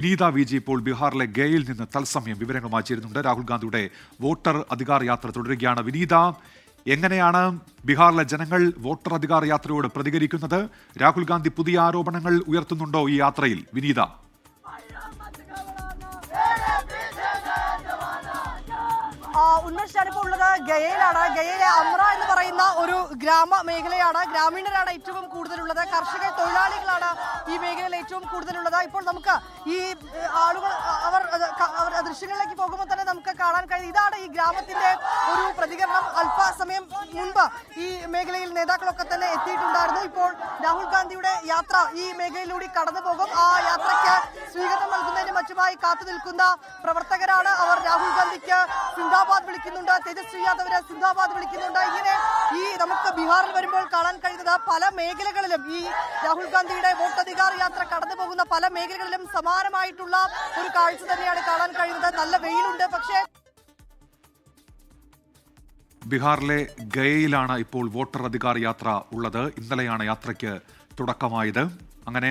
വിനീത V G ഇപ്പോൾ ബീഹാറിലെ ഗയയിൽ നിന്ന് തത്സമയം വിവരങ്ങളുമായി ചേരുന്നുണ്ട്. രാഹുൽ ഗാന്ധിയുടെ വോട്ടർ അധികാർ യാത്ര തുടരുകയാണ്. വിനീത എങ്ങനെയാണ് ബീഹാറിലെ ജനങ്ങൾ വോട്ടർ അധികാർ യാത്രയോട് പ്രതികരിക്കുന്നത്? രാഹുൽ ഗാന്ധി പുതിയ ആരോപണങ്ങൾ ഉയർത്തുന്നുണ്ടോ ഈ യാത്രയിൽ? വിനീത. ഉന്മേഷ് ഉള്ളത് ഗയയിലാണ്. ഗയയിലെ അമ്ര എന്ന് പറയുന്ന ഒരു ഗ്രാമ മേഖലയാണ്. ഗ്രാമീണരാണ് ഏറ്റവും കൂടുതലുള്ളത്. കർഷക തൊഴിലാളികളാണ് ഈ മേഖലയിൽ ഏറ്റവും കൂടുതലുള്ളത്. ഇപ്പോൾ നമുക്ക് ഈ ആളുകൾ അവർ അവർ ദൃശ്യങ്ങളിലേക്ക് പോകുമ്പോൾ തന്നെ നമുക്ക് കാണാൻ കഴിയും. ഇതാണ് ഈ ഗ്രാമത്തിന്റെ ഒരു പ്രതികരണം. അല്പസമയം മുൻപ് ഈ മേഖലയിൽ നേതാക്കളൊക്കെ തന്നെ എത്തിയിട്ടുണ്ടായിരുന്നു. ഇപ്പോൾ രാഹുൽ ഗാന്ധിയുടെ യാത്ര ഈ മേഖലയിലൂടെ കടന്നു പോകും. ആ യാത്രയ്ക്ക് സ്വീകരണം നൽകുന്നതിന് മറ്റുമായി കാത്തു നിൽക്കുന്ന പ്രവർത്തകരാണ് അവർ. രാഹുൽ ഗാന്ധിക്ക് സിന്ദാബാദ് വിളിക്കുന്നുണ്ട്. തേജസ്വി യാദവിന് സിന്ദാബാദ് വിളിക്കുന്നുണ്ട്. ഇങ്ങനെ ഈ നമുക്ക് ബീഹാറിൽ വരുമ്പോൾ കാണാൻ കഴിയുന്നത് പല മേഖലകളിലും ഈ രാഹുൽ ഗാന്ധിയുടെ വോട്ടധികാർ യാത്ര കടന്നു പോകുന്ന പല മേഖലകളിലും സമാനമായിട്ടുള്ള ഒരു കാഴ്ച തന്നെയാണ് കാണാൻ കഴിയുന്നത്. നല്ല വെയിലുണ്ട്. പക്ഷേ ബീഹാറിലെ ഗയയിലാണ് ഇപ്പോൾ വോട്ടർ അധികാർ യാത്ര ഉള്ളത്. ഇന്നലെയാണ് യാത്രയ്ക്ക് തുടക്കമായത്. അങ്ങനെ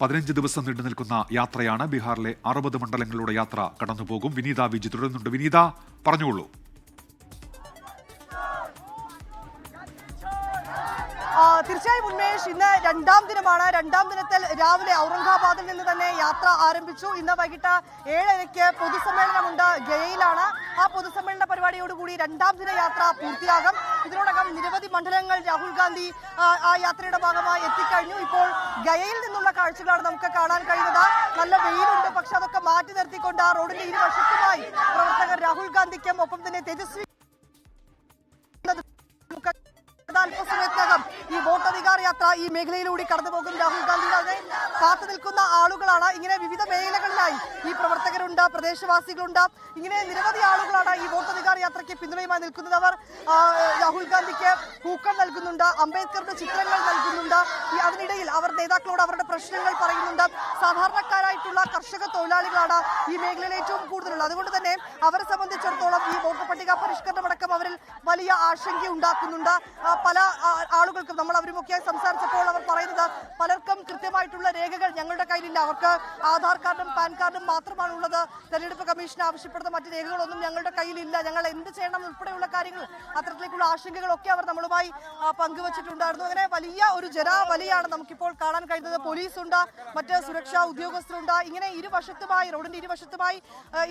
പതിനഞ്ച് ദിവസം നീണ്ടു നിൽക്കുന്ന യാത്രയാണ് ബീഹാറിലെ അറുപത് മണ്ഡലങ്ങളിലൂടെ യാത്ര കടന്നുപോകും. വിനീത വിജി തുടരുന്നുണ്ട്. വിനീത പറഞ്ഞോളൂ. തീർച്ചയായും ഉന്മേഷ് ഇന്ന് രണ്ടാം ദിനമാണ്. രണ്ടാം ദിനത്തിൽ രാവിലെ ഔറംഗാബാദിൽ നിന്ന് തന്നെ യാത്ര ആരംഭിച്ചു. ഇന്ന് വൈകിട്ട് ഏഴരയ്ക്ക് പൊതുസമ്മേളനമുണ്ട് ഗയയിലാണ്. ആ പൊതുസമ്മേളന പരിപാടിയോടുകൂടി രണ്ടാം ദിന യാത്ര പൂർത്തിയാകും. ഇതിനോടകം നിരവധി മണ്ഡലങ്ങൾ രാഹുൽ ഗാന്ധി ആ, യാത്രയുടെ ഭാഗമായി എത്തിക്കഴിഞ്ഞു. ഇപ്പോൾ ഗയയിൽ നിന്നുള്ള കാഴ്ചകളാണ് നമുക്ക് കാണാൻ കഴിയുന്നത്. നല്ല വെയിലുണ്ട് പക്ഷെ അതൊക്കെ മാറ്റി നിർത്തിക്കൊണ്ട് ആ റോഡിന്റെ ഇരുവശത്തുമായി പ്രവർത്തകർ രാഹുൽ ഗാന്ധിക്കും ഒപ്പം തന്നെ തേജസ്വി വോട്ടധികാർ യാത്ര ഈ മേഖലയിലൂടെ കടന്നു പോകും രാഹുൽ ഗാന്ധി. അതിനെ കാത്തു നിൽക്കുന്ന ആളുകളാണ് ഇങ്ങനെ വിവിധ മേഖലകളിലായി. ഈ പ്രവർത്തകരുണ്ട് പ്രദേശവാസികളുണ്ട്. ഇങ്ങനെ നിരവധി ആളുകളാണ് ഈ വോട്ടധികാർ യാത്രയ്ക്ക് പിന്തുണയുമായി നിൽക്കുന്നത്. അവർ രാഹുൽ ഗാന്ധിക്ക് പൂക്കൾ നൽകുന്നുണ്ട് അംബേദ്കറുടെ ചിത്രങ്ങൾ നൽകുന്നുണ്ട്. അതിനിടയിൽ അവർ നേതാക്കളോട് അവരുടെ പ്രശ്നങ്ങൾ പറയുന്നുണ്ട്. സാധാരണക്കാരായിട്ടുള്ള കർഷക തൊഴിലാളികളാണ് ഈ മേഖലയിൽ ഏറ്റവും കൂടുതലുള്ളത്. അതുകൊണ്ട് തന്നെ അവരെ സംബന്ധിച്ചിടത്തോളം ഈ വോട്ടർ പട്ടിക പരിഷ്കരണമടക്കം അവരിൽ വലിയ ആശങ്ക ഉണ്ടാക്കുന്നുണ്ട്. പല ആളുകൾക്കും നമ്മൾ അവരുമൊക്കെ സംസാരിച്ചപ്പോൾ അവർ പറയുന്നത് പലർക്കും കൃത്യമായിട്ടുള്ള രേഖകൾ ഞങ്ങളുടെ കയ്യിലില്ല. അവർക്ക് ആധാർ കാർഡും പാൻ കാർഡും മാത്രമാണ് ഉള്ളത് തെരഞ്ഞെടുപ്പ് കമ്മീഷൻ ആവശ്യപ്പെടുന്ന മറ്റ് രേഖകളൊന്നും ഞങ്ങളുടെ കയ്യിലില്ല. ഞങ്ങൾ എന്ത് ചെയ്യണം ഉൾപ്പെടെയുള്ള കാര്യങ്ങൾ അത്തരത്തിലേക്കുള്ള ആശങ്കകളൊക്കെ അവർ നമ്മളുമായി പങ്കുവച്ചിട്ടുണ്ടായിരുന്നു. അങ്ങനെ വലിയ ഒരു ജനാവലിയാണ് നമുക്കിപ്പോൾ കാണാൻ കഴിയുന്നത് പോലീസുണ്ട് മറ്റ് സുരക്ഷാ ഉദ്യോഗസ്ഥരുണ്ട്. ഇങ്ങനെ ഇരുവശത്തുമായി റോഡിന്റെ ഇരുവശത്തുമായി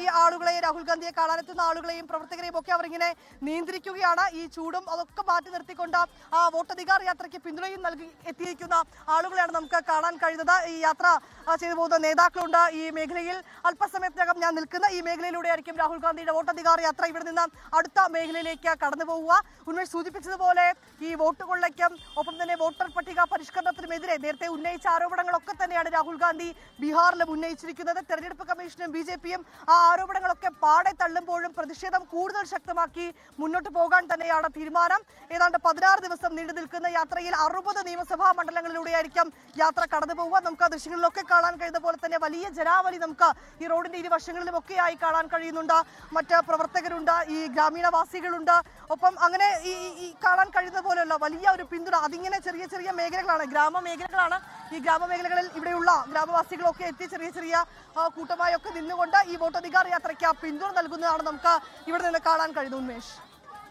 ഈ ആളുകളെ രാഹുൽ ഗാന്ധിയെ കാണാനെത്തുന്ന ആളുകളെയും പ്രവർത്തകരെയും ഒക്കെ അവർ ഇങ്ങനെ നിയന്ത്രിക്കുകയാണ്. ഈ ചൂടും അതൊക്കെ മാറ്റി നിർത്തിക്കൊണ്ട് ആ വോട്ടധികാർ യാത്രയ്ക്ക് പിന്തുണയും നൽകി എത്തിയിരിക്കുന്ന ആളുകളെയാണ് നമുക്ക് കാണാൻ കഴിയുന്നത്. ഈ യാത്ര ചെയ്തു പോകുന്ന നേതാക്കളുണ്ട് ഈ മേഖലയിൽ. അല്പസമയത്തിനകം ഞാൻ നിൽക്കുന്ന ഈ മേഖലയിലൂടെ ആയിരിക്കും രാഹുൽ ഗാന്ധിയുടെ വോട്ടധികാർ യാത്ര ഇവിടെ നിന്ന് അടുത്ത മേഖലയിലേക്ക് കടന്നു പോവുക. ഉന്മേഷ് സൂചിപ്പിച്ചതുപോലെ ഈ വോട്ട് കൊള്ളയ്ക്കും ഒപ്പം തന്നെ വോട്ടർ പട്ടിക പരിഷ്കരണത്തിനുമെതിരെ നേരത്തെ ഉന്നയിച്ച ആരോപണങ്ങളൊക്കെ തന്നെയാണ് രാഹുൽ ഗാന്ധി ബീഹാറിലും ഉന്നയിച്ചിരിക്കുന്നത്. തെരഞ്ഞെടുപ്പ് കമ്മീഷനും ബി ജെ പിയും ആ ആരോപണങ്ങളൊക്കെ പാടെ തള്ളുമ്പോഴും പ്രതിഷേധം കൂടുതൽ ശക്തമാക്കി മുന്നോട്ട് പോകാൻ തന്നെയാണ് തീരുമാനം. ഏതാണ്ട് പതിനാറ് ദിവസം നീണ്ടു നിൽക്കുന്ന യാത്രയിൽ അറുപത് നിയമസഭാ മണ്ഡലങ്ങളിലൂടെയായിരിക്കും യാത്ര കടന്നു പോവുക. നമുക്ക് ആ ദൃശ്യങ്ങളിലൊക്കെ കാണാൻ കഴിയുന്ന പോലെ തന്നെ വലിയ ജനാവലി നമുക്ക് ഈ റോഡിന്റെ ഇരുവശങ്ങളിലും ഒക്കെയായി കാണാൻ കഴിയുന്നുണ്ട്. മറ്റ് പ്രവർത്തകരുണ്ട് ഈ ഗ്രാമീണവാസികളുണ്ട്. ഒപ്പം അങ്ങനെ ഈ കാണാൻ കഴിയുന്ന പോലെയുള്ള വലിയ ഒരു പിന്തുണ അതിങ്ങനെ ചെറിയ ചെറിയ മേഖലകളാണ് ഗ്രാമ മേഖലകളാണ് ഈ ഗ്രാമ മേഖലകളിൽ ഇവിടെയുള്ള ഗ്രാമവാസികളൊക്കെ എത്തി ചെറിയ ചെറിയ കൂട്ടമായൊക്കെ നിന്നുകൊണ്ട് ഈ വോട്ടധികാർ യാത്രയ്ക്ക് പിന്തുണ നൽകുന്നതാണ് നമുക്ക് ഇവിടെ നിന്ന് കാണാൻ കഴിയുന്നത് ഉന്മേഷ്.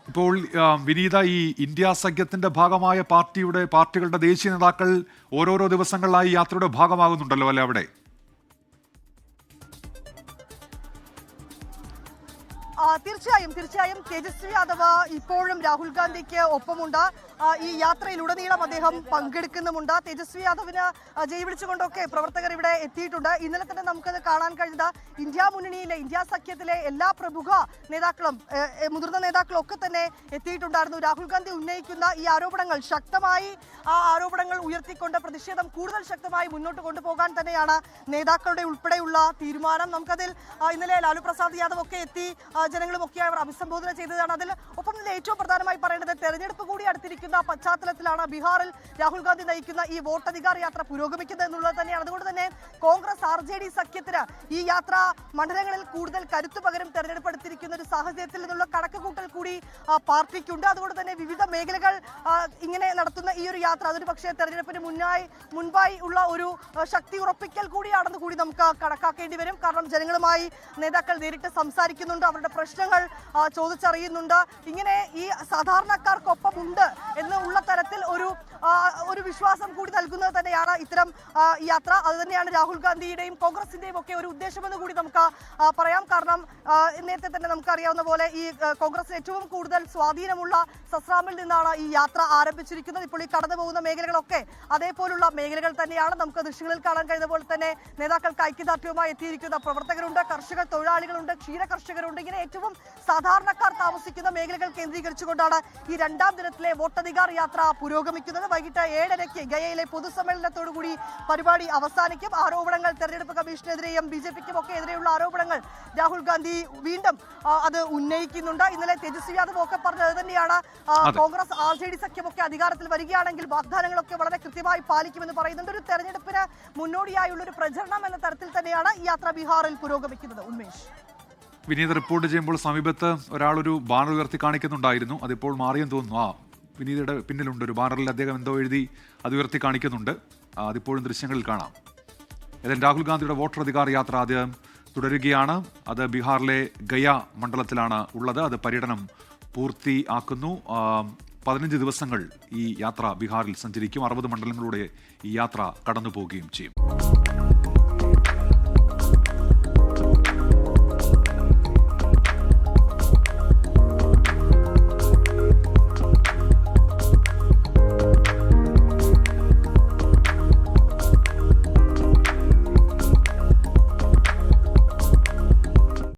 ഇപ്പോൾ വിനീത ഈ ഇന്ത്യ സഖ്യത്തിന്റെ ഭാഗമായ പാർട്ടിയുടെ പാർട്ടികളുടെ ദേശീയ നേതാക്കൾ ഓരോരോ ദിവസങ്ങളിലായി യാത്രയുടെ ഭാഗമാകുന്നുണ്ടല്ലോ അല്ലെ അവിടെ? തീർച്ചയായും തീർച്ചയായും. തേജസ്വി യാദവ് ഇപ്പോഴും രാഹുൽ ഗാന്ധിക്ക് ഒപ്പമുണ്ട്. ഈ യാത്രയിലുടനീളം അദ്ദേഹം പങ്കെടുക്കുന്നുമുണ്ട്. തേജസ്വി യാദവിന് ജയി വിളിച്ചുകൊണ്ടൊക്കെ പ്രവർത്തകർ ഇവിടെ എത്തിയിട്ടുണ്ട്. ഇന്നലെ തന്നെ നമുക്കത് കാണാൻ കഴിഞ്ഞത്. ഇന്ത്യ മുന്നണിയിലെ ഇന്ത്യ സഖ്യത്തിലെ എല്ലാ പ്രമുഖ നേതാക്കളും മുതിർന്ന നേതാക്കളും ഒക്കെ തന്നെ എത്തിയിട്ടുണ്ടായിരുന്നു. രാഹുൽ ഗാന്ധി ഉന്നയിക്കുന്ന ഈ ആരോപണങ്ങൾ ശക്തമായി ആ ആരോപണങ്ങൾ ഉയർത്തിക്കൊണ്ട് പ്രതിഷേധം കൂടുതൽ ശക്തമായി മുന്നോട്ട് കൊണ്ടുപോകാൻ തന്നെയാണ് നേതാക്കളുടെ ഉൾപ്പെടെയുള്ള തീരുമാനം. നമുക്കതിൽ ഇന്നലെ ലാലു പ്രസാദ് യാദവ് ഒക്കെ എത്തി ജനങ്ങളുമൊക്കെ അവർ അഭിസംബോധന ചെയ്തതാണ്. അതിൽ ഒപ്പം ഏറ്റവും പ്രധാനമായി പറയേണ്ടത് തെരഞ്ഞെടുപ്പ് കൂടി അടുത്തിരിക്കുന്ന. നിൽക്കുന്ന പശ്ചാത്തലത്തിലാണ് ബീഹാറിൽ രാഹുൽ ഗാന്ധി നയിക്കുന്ന ഈ വോട്ടധികാർ യാത്ര പുരോഗമിക്കുന്നത് എന്നുള്ളത് തന്നെയാണ്. അതുകൊണ്ട് തന്നെ കോൺഗ്രസ് ആർ ജെ ഡി സഖ്യത്തിന് ഈ യാത്ര മണ്ഡലങ്ങളിൽ കൂടുതൽ കരുത്തു പകരം തെരഞ്ഞെടുപ്പെടുത്തിയിരിക്കുന്ന ഒരു സാഹചര്യത്തിൽ നിന്നുള്ള കണക്കുകൂട്ടൽ കൂടി പാർട്ടിക്കുണ്ട്. അതുകൊണ്ട് തന്നെ വിവിധ മേഖലകൾ ഇങ്ങനെ നടത്തുന്ന ഈ ഒരു യാത്ര അതൊരു പക്ഷേ തെരഞ്ഞെടുപ്പിന് മുന്നായി മുൻപായി ഉള്ള ഒരു ശക്തി ഉറപ്പിക്കൽ കൂടിയാണെന്ന് കൂടി നമുക്ക് കണക്കാക്കേണ്ടി വരും. കാരണം ജനങ്ങളുമായി നേതാക്കൾ നേരിട്ട് സംസാരിക്കുന്നുണ്ട് അവരുടെ പ്രശ്നങ്ങൾ ചോദിച്ചറിയുന്നുണ്ട്. ഇങ്ങനെ ഈ സാധാരണക്കാർക്കൊപ്പം ഉണ്ട് എന്നുള്ള തരത്തിൽ ഒരു ഒരു വിശ്വാസം കൂടി നൽകുന്നത് തന്നെയാണ് ഇത്തരം യാത്ര. അത് തന്നെയാണ് രാഹുൽ ഗാന്ധിയുടെയും കോൺഗ്രസിന്റെയും ഒക്കെ ഒരു ഉദ്ദേശമെന്ന് കൂടി നമുക്ക് പറയാം. കാരണം നേരത്തെ തന്നെ നമുക്കറിയാവുന്ന പോലെ ഈ കോൺഗ്രസ് ഏറ്റവും കൂടുതൽ സ്വാധീനമുള്ള സസ്രാമിൽ നിന്നാണ് ഈ യാത്ര ആരംഭിച്ചിരിക്കുന്നത്. ഇപ്പോൾ ഈ കടന്നു പോകുന്ന മേഖലകളൊക്കെ അതേപോലുള്ള മേഖലകൾ തന്നെയാണ്. നമുക്ക് ദൃശ്യങ്ങളിൽ കാണാൻ കഴിയുന്ന പോലെ തന്നെ നേതാക്കൾക്ക് ഐക്യദാർഢ്യവുമായി എത്തിയിരിക്കുന്ന പ്രവർത്തകരുണ്ട് കർഷക തൊഴിലാളികളുണ്ട് ക്ഷീര കർഷകരുണ്ട്. ഇങ്ങനെ ഏറ്റവും സാധാരണക്കാർ താമസിക്കുന്ന മേഖലകൾ കേന്ദ്രീകരിച്ചുകൊണ്ടാണ് ഈ രണ്ടാം ദിനത്തിലെ വോട്ടധികാർ യാത്ര പുരോഗമിക്കുന്നത്. വൈകിട്ട് ഏഴരയ്ക്ക് ഗയയിലെ പൊതുസമ്മേളനത്തോടുകൂടി പരിപാടി അവസാനിക്കും. ആരോപണങ്ങൾ തെരഞ്ഞെടുപ്പ് കമ്മീഷനെതിരെയും ബി ജെ പിക്കും ഒക്കെ എതിരെയുള്ള ആരോപണങ്ങൾ രാഹുൽ ഗാന്ധി വീണ്ടും അത് ഉന്നയിക്കുന്നുണ്ട്. ഇന്നലെ തേജസ്വി യാദവ് ഒക്കെ പറഞ്ഞത് തന്നെയാണ്. കോൺഗ്രസ് ആർ ജെ ഡി സഖ്യമൊക്കെ അധികാരത്തിൽ വരികയാണെങ്കിൽ വാഗ്ദാനങ്ങളൊക്കെ വളരെ കൃത്യമായി പാലിക്കുമെന്ന് പറയുന്നുണ്ട്. ഒരു തെരഞ്ഞെടുപ്പിന് മുന്നോടിയായുള്ള ഒരു പ്രചരണം എന്ന തരത്തിൽ തന്നെയാണ് ഈ യാത്ര ബീഹാറിൽ പുരോഗമിക്കുന്നത്. ഉന്മേഷ്. വിനീത് റിപ്പോർട്ട് ചെയ്യുമ്പോൾ സമീപത്ത് ഒരാളൊരു ബാനർ ഉയർത്തി കാണിക്കുന്നുണ്ടായിരുന്നു. അതിപ്പോൾ മാറിയെന്ന് തോന്നുന്നു. ആ. വിനീതയുടെ പിന്നിലുണ്ട് ഒരു ബാനറിൽ അദ്ദേഹം എന്തോ എഴുതി അത് ഉയർത്തി കാണിക്കുന്നുണ്ട്. അതിപ്പോഴും ദൃശ്യങ്ങളിൽ കാണാം. ഏതായാലും രാഹുൽ ഗാന്ധിയുടെ വോട്ടർ അധികാര യാത്ര അദ്ദേഹം തുടരുകയാണ്. അത് ബീഹാറിലെ ഗയ മണ്ഡലത്തിലാണ് ഉള്ളത്. അത് പര്യടനം പൂർത്തിയാക്കുന്നു. പതിനഞ്ച് ദിവസങ്ങൾ ഈ യാത്ര ബീഹാറിൽ സഞ്ചരിക്കും. അറുപത് മണ്ഡലങ്ങളിലൂടെ ഈ യാത്ര കടന്നു പോവുകയും ചെയ്യും.